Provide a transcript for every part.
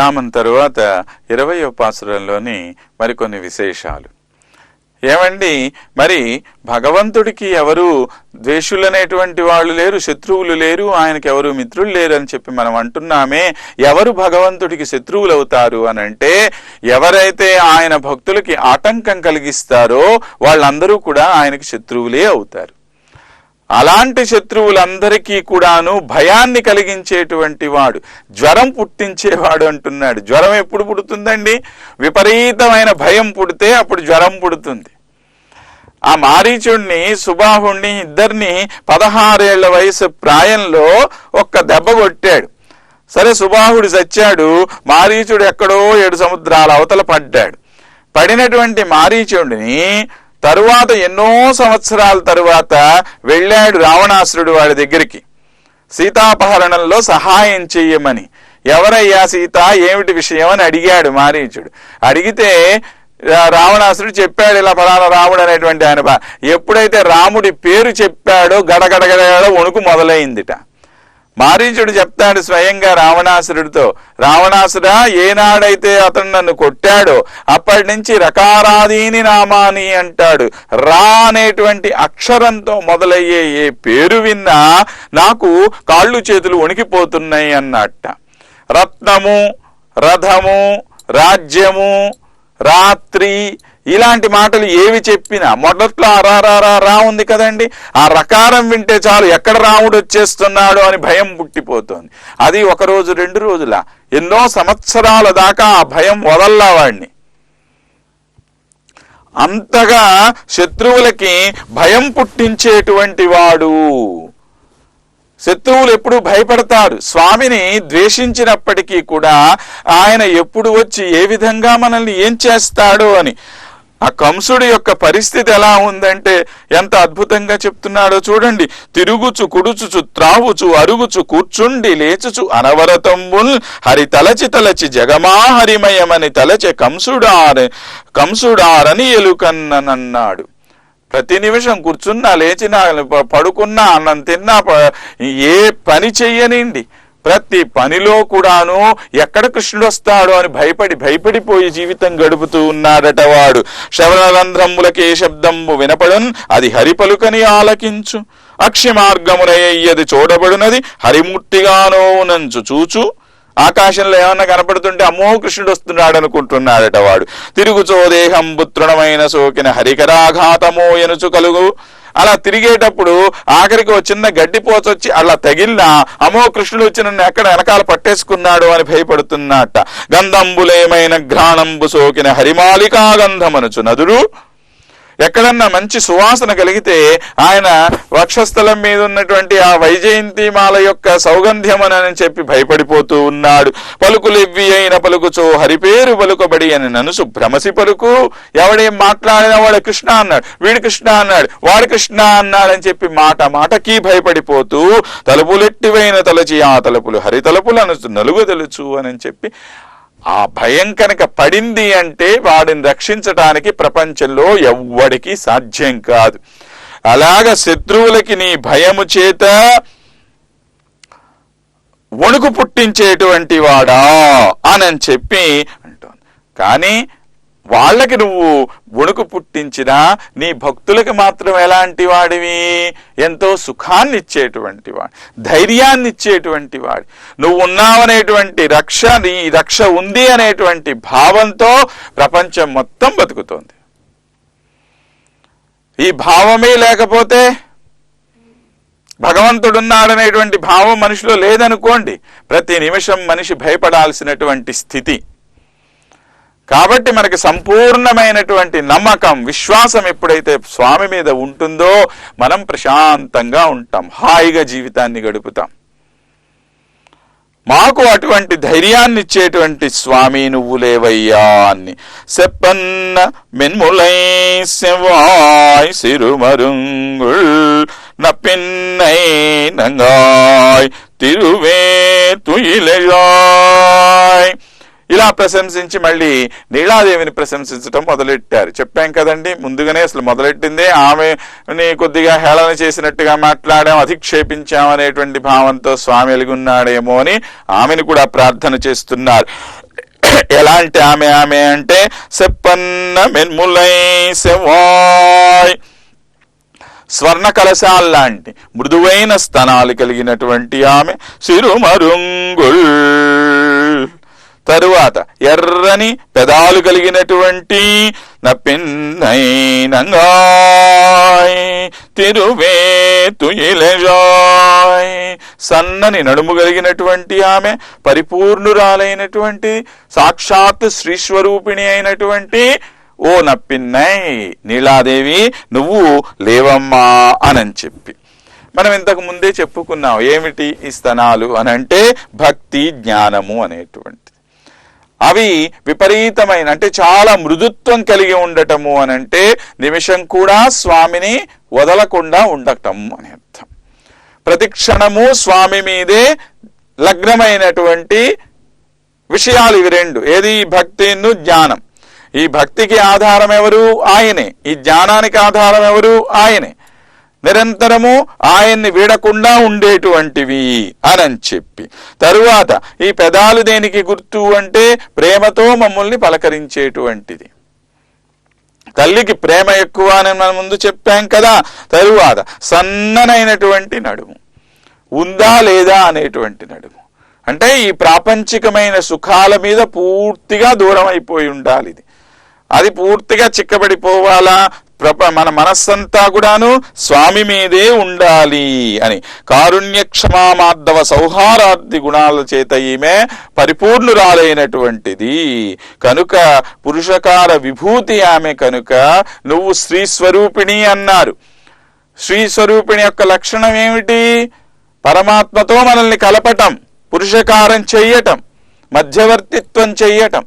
విరామం తరువాత ఇరవయో పాసురంలోని మరికొన్ని విశేషాలు. ఏమండి? మరి భగవంతుడికి ఎవరు ద్వేషులనేటువంటి వాళ్ళు లేరు శత్రువులు లేరు ఆయనకి ఎవరు మిత్రులు లేరు అని చెప్పి మనం అంటున్నామే. ఎవరు భగవంతుడికి శత్రువులు అవుతారు అని అంటే ఎవరైతే ఆయన భక్తులకి ఆటంకం కలిగిస్తారో వాళ్ళందరూ కూడా ఆయనకి శత్రువులే అవుతారు. అలాంటి శత్రువులందరికీ కూడాను భయాన్ని కలిగించేటువంటి వాడు జ్వరం పుట్టించేవాడు అంటున్నాడు. జ్వరం ఎప్పుడు పుడుతుందండి? విపరీతమైన భయం పుడితే అప్పుడు జ్వరం పుడుతుంది. ఆ మారీచుణ్ణి సుబాహుణ్ణి ఇద్దరిని పదహారేళ్ళ వయసు ప్రాయంలో ఒక్క దెబ్బ కొట్టాడు. సరే సుబాహుడు చచ్చాడు. మారీచుడు ఎక్కడో ఏడు సముద్రాల అవతల పడ్డాడు. పడినటువంటి మారీచుడిని తరువాత ఎన్నో సంవత్సరాల తరువాత వెళ్ళాడు రావణాసురుడు వాడి దగ్గరికి. సీతాపహరణంలో సహాయం చెయ్యమని. ఎవరయ్యా సీత? ఏమిటి విషయం అని అడిగాడు మారీచుడు. అడిగితే రావణాసురుడు చెప్పాడు ఇలా ఫలానా రాముడు అనేటువంటి ఆయన ఎప్పుడైతే రాముడి పేరు చెప్పాడో గడగడగడ వణుకు మొదలైందిట. మారీచుడు చెప్తాడు స్వయంగా రావణాసురుడితో. రావణాసురా ఏనాడైతే అతను నన్ను కొట్టాడో అప్పటి నుంచి రకారాదీని నామాని అంటాడు. రా అనేటువంటి అక్షరంతో మొదలయ్యే ఏ పేరు విన్నా నాకు కాళ్ళు చేతులు వణికిపోతున్నాయి అన్నట్ట. రత్నము రథము రాజ్యము రాత్రి ఇలాంటి మాటలు ఏవి చెప్పినా మొదట్లో అరారారా రా ఉంది కదండి. ఆ రకారం వింటే చాలు ఎక్కడ రాముడు వచ్చేస్తున్నాడు అని భయం పుట్టిపోతుంది. అది ఒక రోజు రెండు రోజుల. ఎన్నో సంవత్సరాల దాకా ఆ భయం వదల్లా వాడిని అంతగా శత్రువులకి భయం పుట్టించేటువంటి వాడు. శత్రువులు ఎప్పుడు భయపడతారు. స్వామిని ద్వేషించినప్పటికీ కూడా ఆయన ఎప్పుడు వచ్చి ఏ విధంగా మనల్ని ఏం చేస్తాడో అని ఆ కంసుడి యొక్క పరిస్థితి ఎలా ఉందంటే ఎంత అద్భుతంగా చెప్తున్నాడో చూడండి. తిరుగుచు కుడుచుచు త్రావుచు అరుగుచు కూర్చుండి లేచుచు అనవరతంబుల్ హరి తలచి తలచి జగమా హరిమయమని తలచె కంసుడార కంసుడారని ఎలుకన్ననన్నాడు. ప్రతి నిమిషం కూర్చున్నా లేచినా పడుకున్నా అన్నం తిన్నా ఏ పని చెయ్యనిండి. ప్రతి పనిలో కూడాను ఎక్కడ కృష్ణుడు వస్తాడో అని భయపడి భయపడిపోయి జీవితం గడుపుతూ ఉన్నాడట వాడు. శ్రవణరంధ్రములకే శబ్దంబు వినపడున్ అది హరిపలుకని ఆలకించు. అక్షి మార్గమునయ్యది చూడబడునది హరిమూర్తిగానో నంచు చూచు. ఆకాశంలో ఏమన్నా కనపడుతుంటే అమ్మో కృష్ణుడు వస్తున్నాడు అనుకుంటున్నాడట వాడు. తిరుగుచో దేహం పుత్రుణమైన సోకిన హరికరాఘాతమో ఎనుచు కలుగు. అలా తిరిగేటప్పుడు ఆఖరికి ఒక చిన్న గడ్డిపోచొచ్చి అలా తగిలినా అమో కృష్ణుడు వచ్చి నన్ను ఎక్కడ వెనకాల పట్టేసుకున్నాడు అని భయపడుతున్నట్ట. గంధంబులేమైన ఘ్రాణంబు సోకిన హరిమాలికా గంధమనుచు నదురు ఎక్కడన్నా మంచి సువాసన కలిగితే ఆయన వక్షస్థలం మీద ఉన్నటువంటి ఆ వైజయంతి మాల యొక్క సౌగంధ్యమనని చెప్పి భయపడిపోతూ ఉన్నాడు. పలుకులెవ్వి అయిన పలుకుచో హరిపేరు పలుకబడి అని ననుసు భ్రమసి పలుకు. ఎవడేం మాట్లాడినా వాడు కృష్ణ అన్నాడు. వీడు కృష్ణ అన్నాడు. వాడు కృష్ణ అన్నాడని చెప్పి మాట మాటకి భయపడిపోతూ తలుపులెట్టివైన తలచి ఆ తలుపులు హరి తలుపులు అనుచు నలుగు తెలుచు అని చెప్పి ఆ భయం కనుక పడింది అంటే వాడిని రక్షించటానికి ప్రపంచంలో ఎవ్వడికి సాధ్యం కాదు. అలాగ శత్రువులకి నీ భయము చేత వణుకు పుట్టించేటువంటి వాడా అని చెప్పి అంటోంది. కానీ వాళ్ళకి నువ్వు వణుకు పుట్టించినా నీ భక్తులకు మాత్రం ఎలాంటి వాడివి? ఎంతో సుఖాన్ని ఇచ్చేటువంటి వాడు ధైర్యాన్ని ఇచ్చేటువంటి వాడు. నువ్వు ఉన్నావనేటువంటి రక్ష నీ రక్ష ఉంది అనేటువంటి భావంతో ప్రపంచం మొత్తం బతుకుతోంది. ఈ భావమే లేకపోతే భగవంతుడున్నాడనేటువంటి భావం మనిషిలో లేదనుకోండి. ప్రతి నిమిషం మనిషి భయపడాల్సినటువంటి స్థితి. కాబట్టి మనకి సంపూర్ణమైనటువంటి నమ్మకం విశ్వాసం ఎప్పుడైతే స్వామి మీద ఉంటుందో మనం ప్రశాంతంగా ఉంటాం హాయిగా జీవితాన్ని గడుపుతాం. మాకు అటువంటి ధైర్యాన్ని ఇచ్చేటువంటి స్వామి నువ్వు లేవయ్యా అని సెప్పన్న మెన్ములై సెవాయ్ సిరుమరుంగుల్ నప్పిన్నై నంగాయ్ తిరువే తుయిలయాయ్ ఇలా ప్రశంసించి మళ్ళీ నీలాదేవిని ప్రశంసించడం మొదలెట్టారు. చెప్పాం కదండి ముందుగానే అసలు మొదలెట్టిందే. ఆమెని కొద్దిగా హేళన చేసినట్టుగా మాట్లాడాం అధిక్షేపించాం అనేటువంటి భావంతో స్వామి ఎలుగున్నాడేమో అని ఆమెను కూడా ప్రార్థన చేస్తున్నారు. ఎలాంటి ఆమె ఆమె అంటే సెప్పన్న మెన్ములై సెవాయ్ స్వర్ణ కలశాల్లాంటి మృదువైన స్తనాలు కలిగినటువంటి ఆమె సిరుమరుంగుల్. తరువాత ఎర్రని పెదాలు కలిగినటువంటి నప్పిన్నైనంగాయ్ తిరువేతుయిలజాయ్. సన్నని నడుము కలిగినటువంటి ఆమె పరిపూర్ణురాలైనటువంటి సాక్షాత్ శ్రీస్వరూపిణి అయినటువంటి ఓ నప్పిన్నై నీలాదేవి నువ్వు లేవమ్మా అనని చెప్పి. మనం ఇంతకు ముందే చెప్పుకున్నాం ఏమిటి ఈ స్తనాలు అనంటే భక్తి జ్ఞానము అనేటువంటి అవి విపరీతమైన అంటే చాలా మృదుత్వం కలిగి ఉండటము అని అంటే నిమిషం కూడా స్వామిని వదలకుండా ఉండటం అని అర్థం. ప్రతి క్షణము స్వామి మీదే లగ్నమైనటువంటి విషయాలు ఇవి రెండు. ఏది? భక్తిను జ్ఞానం. ఈ భక్తికి ఆధారం ఎవరు? ఆయనే. ఈ జ్ఞానానికి ఆధారం ఎవరు? ఆయనే. నిరంతరము ఆయన్ని వీడకుండా ఉండేటువంటివి అని చెప్పి. తరువాత ఈ పెదాలు దేనికి గుర్తు అంటే ప్రేమతో మమ్మల్ని పలకరించేటువంటిది. తల్లికి ప్రేమ ఎక్కువ అని మనం ముందు చెప్పాం కదా తరువాత సన్ననైనటువంటి నడుము. ఉందా లేదా అనేటువంటి నడుము. అంటే ఈ ప్రాపంచికమైన సుఖాల మీద పూర్తిగా దూరం అయిపోయి ఉండాలి ఇది. అది పూర్తిగా చిక్కబడిపోవాలా ప్రప మన మనస్సంతా కూడాను స్వామి మీదే ఉండాలి అని. కారుణ్య క్షమామార్ధవ సౌహారార్థి గుణాల చేత ఈమె పరిపూర్ణురాలైనటువంటిది. కనుక పురుషకార విభూతి ఆమె కనుక నువ్వు స్త్రీ స్వరూపిణి అన్నారు. స్త్రీ స్వరూపిణి యొక్క లక్షణం ఏమిటి? పరమాత్మతో మనల్ని కలపటం పురుషకారం చెయ్యటం మధ్యవర్తిత్వం చెయ్యటం.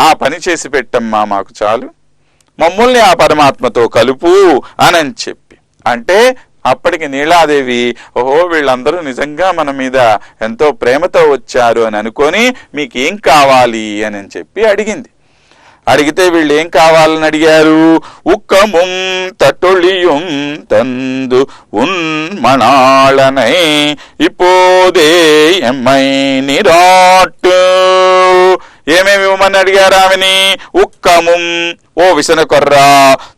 ఆ పని చేసి పెట్టమ్మా మాకు చాలు. మమ్మల్ని ఆ పరమాత్మతో కలుపు అని చెప్పి. అంటే అప్పటికి నీలాదేవి ఓహో వీళ్ళందరూ నిజంగా మన మీద ఎంతో ప్రేమతో వచ్చారు అని అనుకొని మీకేం కావాలి అని చెప్పి అడిగింది. అడిగితే వీళ్ళు ఏం కావాలని అడిగారు? ఉక్కముం తటొళియుం తందు ఉన్మణాళనై ఇపోదే ఎమ్మై నిరాట్ ఏమేమి ఇవ్వమని అడిగారు ఆమెని? ఉక్కముం ఓ విసనకొర్ర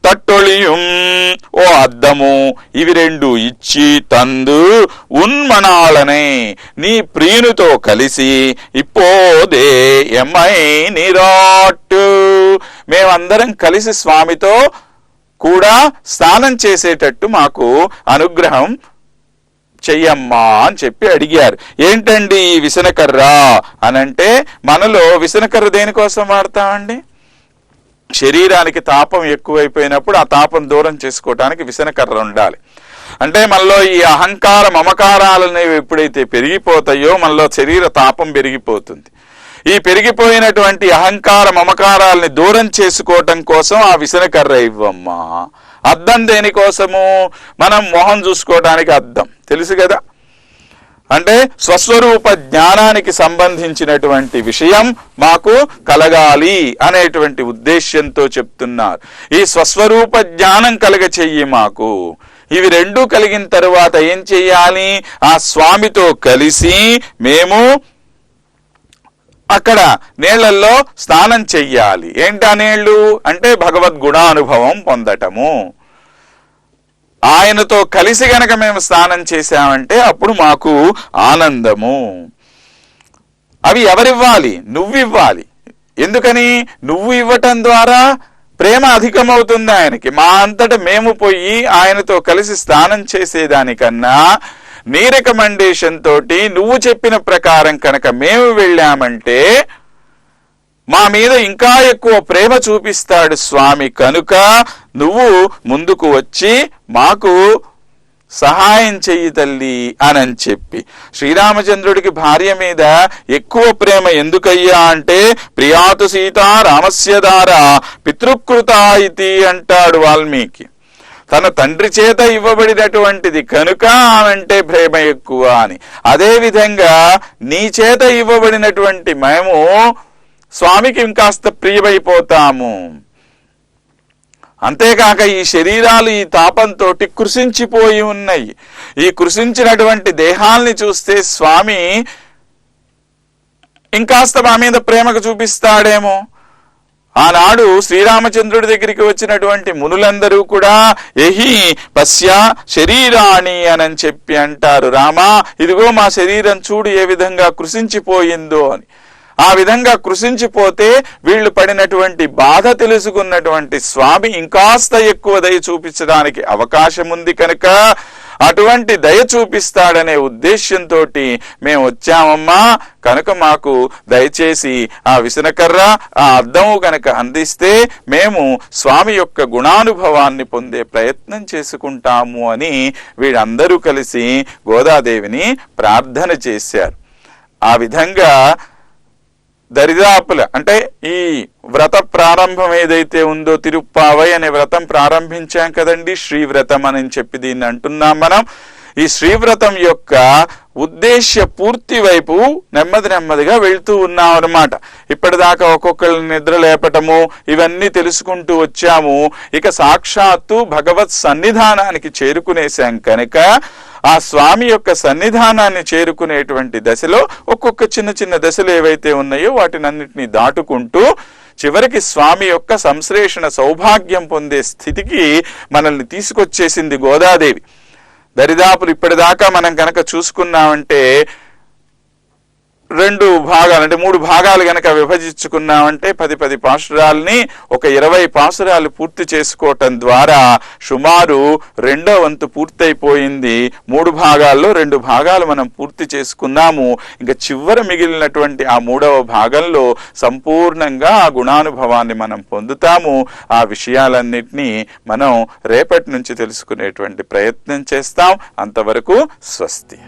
తట్టొళియుం ఓ అద్దము ఇవి రెండు ఇచ్చి తందు ఉన్మణాలనే నీ ప్రియునితో కలిసి ఇప్పోదే ఎమ్మై నిరాట్టు. మేమందరం కలిసి స్వామితో కూడా స్నానం చేసేటట్టు మాకు అనుగ్రహం చెయ్యమ్మా అని చెప్పి అడిగారు. ఏంటండి ఈ విసనకర్ర? అనంటే మనలో విసనకర్ర దేనికోసం వాడతామండి? శరీరానికి తాపం ఎక్కువైపోయినప్పుడు ఆ తాపం దూరం చేసుకోవటానికి విసనకర్ర ఉండాలి. అంటే మనలో ఈ అహంకార మమకారాలనేవి ఎప్పుడైతే పెరిగిపోతాయో మనలో శరీర తాపం పెరిగిపోతుంది. ఈ పెరిగిపోయినటువంటి అహంకార మమకారాలని దూరం చేసుకోవటం కోసం ఆ విసనకర్ర ఇవ్వమ్మా. అద్దం దేనికోసము? మనం మొహం చూసుకోవడానికి అద్దం. తెలుసు కదా? అంటే స్వస్వరూప జ్ఞానానికి సంబంధించినటువంటి విషయం మాకు కలగాలి అనేటువంటి ఉద్దేశ్యంతో చెప్తున్నారు. ఈ స్వస్వరూప జ్ఞానం కలగ చెయ్యి మాకు. ఇవి రెండూ కలిగిన తరువాత ఏం చెయ్యాలి? ఆ స్వామితో కలిసి మేము అక్కడ నీళ్ళలో స్నానం చెయ్యాలి. ఏంటా నీళ్ళు అంటే భగవద్గుణానుభవం పొందటము. ఆయనతో కలిసి గనక మేము స్నానం చేశామంటే అప్పుడు మాకు ఆనందము. అవి ఎవరివ్వాలి? నువ్వివ్వాలి. ఎందుకని? నువ్వు ఇవ్వటం ద్వారా ప్రేమ అధికమవుతుంది ఆయనకి. మా అంతట మేము పోయి ఆయనతో కలిసి స్నానం చేసేదానికన్నా నీ రికమెండేషన్ తోటి నువ్వు చెప్పిన ప్రకారం కనుక మేము వెళ్ళామంటే మా మీద ఇంకా ఎక్కువ ప్రేమ చూపిస్తాడు స్వామి కనుక నువ్వు ముందుకు వచ్చి మాకు సహాయం చెయ్యి తల్లి అని చెప్పి. శ్రీరామచంద్రుడికి భార్య మీద ఎక్కువ ప్రేమ ఎందుకయ్యా అంటే ప్రియాతు సీత రామస్య దార పితృకృత ఇది అంటాడు వాల్మీకి. తన తండ్రి చేత ఇవ్వబడినటువంటిది కనుక ఆమెంటే ప్రేమ ఎక్కువ అని. అదేవిధంగా నీ చేత ఇవ్వబడినటువంటి మేము స్వామికి ఇంకాస్త ప్రియమైపోతాము. అంతేకాక ఈ శరీరాలు ఈ తాపంతో కృషించిపోయి ఉన్నాయి. ఈ కృషించినటువంటి దేహాల్ని చూస్తే స్వామి ఇంకాస్త మా మీద ప్రేమకు చూపిస్తాడేమో. ఆనాడు శ్రీరామచంద్రుడి దగ్గరికి వచ్చినటువంటి మునులందరూ కూడా ఎహి పశ్య శరీరాణి అని చెప్పి అంటారు. రామా ఇదిగో మా శరీరం చూడు ఏ విధంగా కృషించిపోయిందో అని. ఆ విధంగా కృషించిపోతే వీళ్ళు పడినటువంటి బాధ తెలుసుకున్నటువంటి స్వామి ఇంకాస్త ఎక్కువ దయ చూపించడానికి అవకాశం ఉంది కనుక అటువంటి దయ చూపిస్తాడనే ఉద్దేశ్యంతో మేము వచ్చామమ్మా. కనుక మాకు దయచేసి ఆ విసనకర్ర ఆ అద్దము కనుక అందిస్తే మేము స్వామి యొక్క గుణానుభవాన్ని పొందే ప్రయత్నం చేసుకుంటాము అని వీళ్ళందరూ కలిసి గోదాదేవిని ప్రార్థన చేశారు. ఆ విధంగా దరిదాపుల అంటే ఈ వ్రత ప్రారంభం ఏదైతే ఉందో తిరుప్పావై అనే వ్రతం ప్రారంభించాం కదండి శ్రీవ్రతం అని చెప్పి దీన్ని అంటున్నాం మనం. ఈ శ్రీవ్రతం యొక్క ఉద్దేశ్య పూర్తి వైపు నెమ్మది నెమ్మదిగా వెళ్తూ ఉన్నాం అనమాట ఇప్పటిదాకా ఒక్కొక్కరిని నిద్ర లేపటము ఇవన్నీ తెలుసుకుంటూ వచ్చాము. ఇక సాక్షాత్తు భగవత్ సన్నిధానానికి చేరుకునేశాం కనుక ఆ స్వామి యొక్క సన్నిధానాన్ని చేరుకునేటువంటి దశలో ఒక్కొక్క చిన్న చిన్న దశలు ఏవైతే ఉన్నాయో వాటినన్నింటినీ దాటుకుంటూ చివరికి స్వామి యొక్క సంశ్లేషణ సౌభాగ్యం పొందే స్థితికి మనల్ని తీసుకొచ్చేసింది గోదాదేవి. దరిదాపులు ఇప్పటిదాకా మనం కనుక చూసుకున్నామంటే రెండు భాగాలు అంటే మూడు భాగాలు గనక విభజించుకున్నామంటే పది పది పాసురాల్ని ఒక ఇరవై పాసురాలు పూర్తి చేసుకోవటం ద్వారా సుమారు రెండో వంతు పూర్తయిపోయింది. మూడు భాగాల్లో రెండు భాగాలు మనం పూర్తి చేసుకున్నాము. ఇంకా చివర మిగిలినటువంటి ఆ మూడవ భాగంలో సంపూర్ణంగా ఆ గుణానుభవాన్ని మనం పొందుతాము. ఆ విషయాలన్నింటినీ మనం రేపటి నుంచి తెలుసుకునేటువంటి ప్రయత్నం చేస్తాం. అంతవరకు స్వస్తి.